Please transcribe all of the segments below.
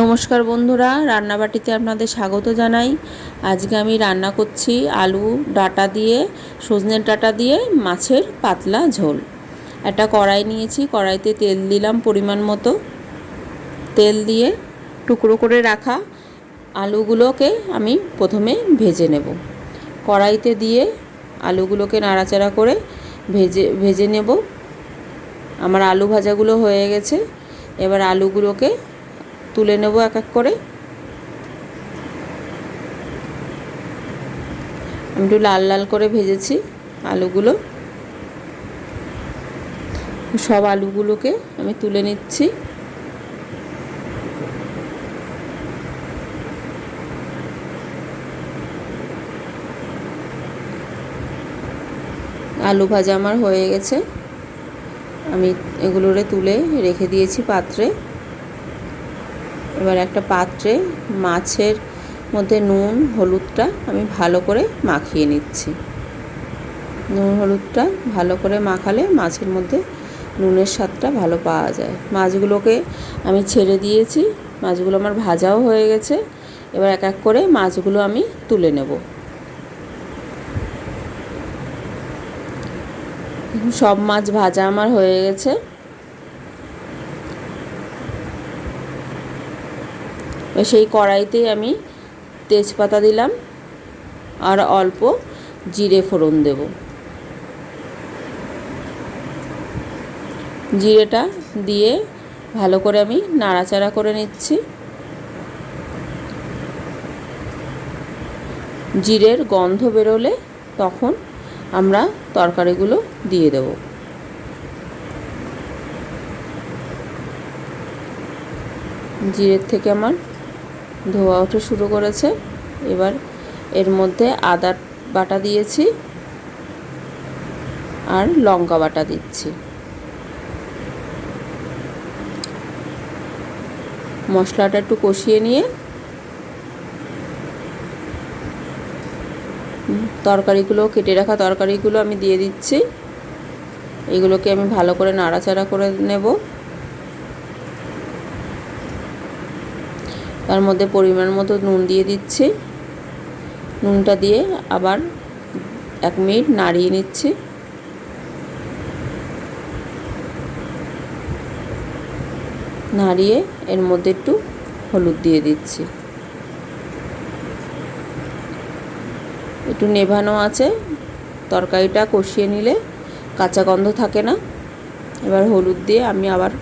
নমস্কার বন্ধুরা, রান্নাবাটিতে আপনাদের স্বাগত জানাই। আজকে আমি রান্না করছি আলু ডাটা দিয়ে সজনের ডাটা দিয়ে মাছের পাতলা ঝোল। একটা কড়াই নিয়েছি, কড়াইতে তেল দিলাম পরিমাণ মতো। তেল দিয়ে টুকরো করে রাখা আলুগুলোকে আমি প্রথমে ভেজে নেব। কড়াইতে দিয়ে আলুগুলোকে নাড়াচাড়া করে ভেজে ভেজে নেব। আমার আলু ভাজাগুলো হয়ে গেছে। এবার আলুগুলোকে তুলে নেব এক এক করে। আমি একটু লাল লাল করে ভেজেছি আলুগুলো। সব আলুগুলোকে আমি তুলে নিচ্ছি। আলু ভাজা আমার হয়ে গেছে। আমি এগুলোরে তুলে রেখে দিয়েছি পাত্রে। এবার একটা পাত্রে মাছের মধ্যে নুন, হলুদটা আমি ভালো করে মাখিয়ে নিচ্ছি। নুন, হলুদটা ভালো করে মাখালে মাছের মধ্যে নুনের স্বাদটা ভালো পাওয়া যায়। মাছগুলোকে আমি ছেড়ে দিয়েছি, মাছগুলো আমার ভাজাও হয়ে গেছে। এবার এক এক করে মাছগুলো আমি তুলে নেব। সব মাছ ভাজা আমার হয়ে গেছে। সেই কড়াইতে আমি তেজপাতা দিলাম আর অল্প জিরে ফোড়ন দেব। জিরেটা দিয়ে ভালো করে আমি নাড়াচাড়া করে নিচ্ছি। জিরের গন্ধ বেরোলে তখন আমরা তরকারিগুলো দিয়ে দেব। জিরের থেকে আমার ধোয়া ওঠা শুরু করেছে। এবার এর মধ্যে আদা বাটা দিয়েছি আর লঙ্কা বাটা দিচ্ছি। মশলাটা একটু কষিয়ে নিয়ে তরকারিগুলো, কেটে রাখা তরকারিগুলো আমি দিয়ে দিচ্ছি। এগুলোকে আমি ভালো করে নাড়াচাড়া করে নেব। তার মধ্যে পরিমাণ মতো নুন দিয়ে দিচ্ছি। নুনটা দিয়ে আবার এক মিনিট নাড়িয়ে নিচ্ছি। নাড়িয়ে এর মধ্যে একটু হলুদ দিয়ে দিচ্ছি। একটু নেভানো আছে। তরকারিটা কষিয়ে নিলে কাঁচা গন্ধ থাকে না। এবার হলুদ দিয়ে আমি আবার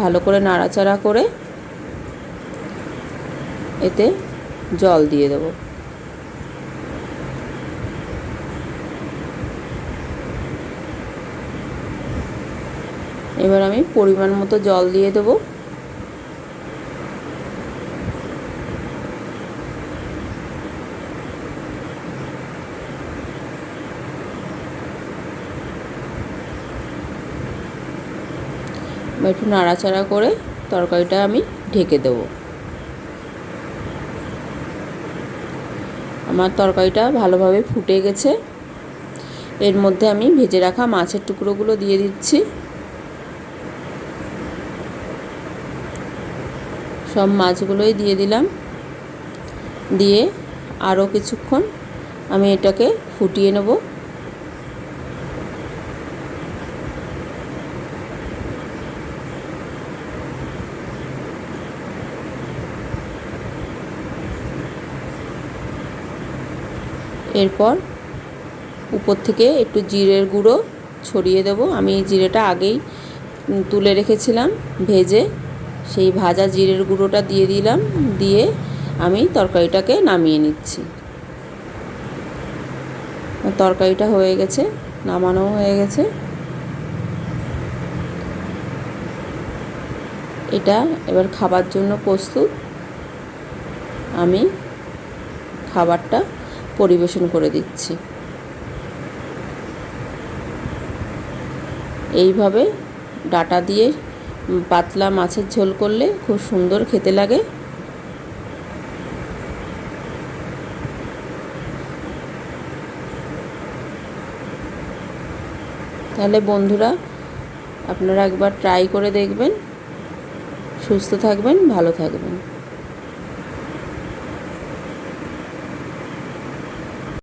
ভালো করে নাড়াচাড়া করে এতে জল দিয়ে দেব। এবার আমি পরিমাণ মতো জল দিয়ে দেবো। একটু নাড়াচাড়া করে তরকারিটা আমি ঢেকে দেবো। আমার তরকারিটা ভালোভাবে ফুটে গেছে। এর মধ্যে আমি ভেজে রাখা মাছের টুকরোগুলো দিয়ে দিচ্ছি। সব মাছগুলোই দিয়ে দিলাম। দিয়ে আরও কিছুক্ষণ আমি এটাকে ফুটিয়ে নেব। এরপর উপর থেকে একটু জিরের গুঁড়ো ছড়িয়ে দেব। আমি জিরেটা আগেই তুলে রেখেছিলাম ভেজে। সেই ভাজা জিরের গুঁড়োটা দিয়ে দিলাম, দিয়ে আমি তরকারিটাকে নামিয়ে নিচ্ছি। তরকারিটা হয়ে গেছে নামানো হয়ে গেছে। এটা এবার খাবার জন্য প্রস্তুত। আমি খাবারটা পরিবেশন করে দিচ্ছি। এইভাবে ডাটা দিয়ে পাতলা মাছের ঝোল করলে খুব সুন্দর খেতে লাগে। তাহলে বন্ধুরা, আপনারা একবার ট্রাই করে দেখবেন। সুস্থ থাকবেন, ভালো থাকবেন।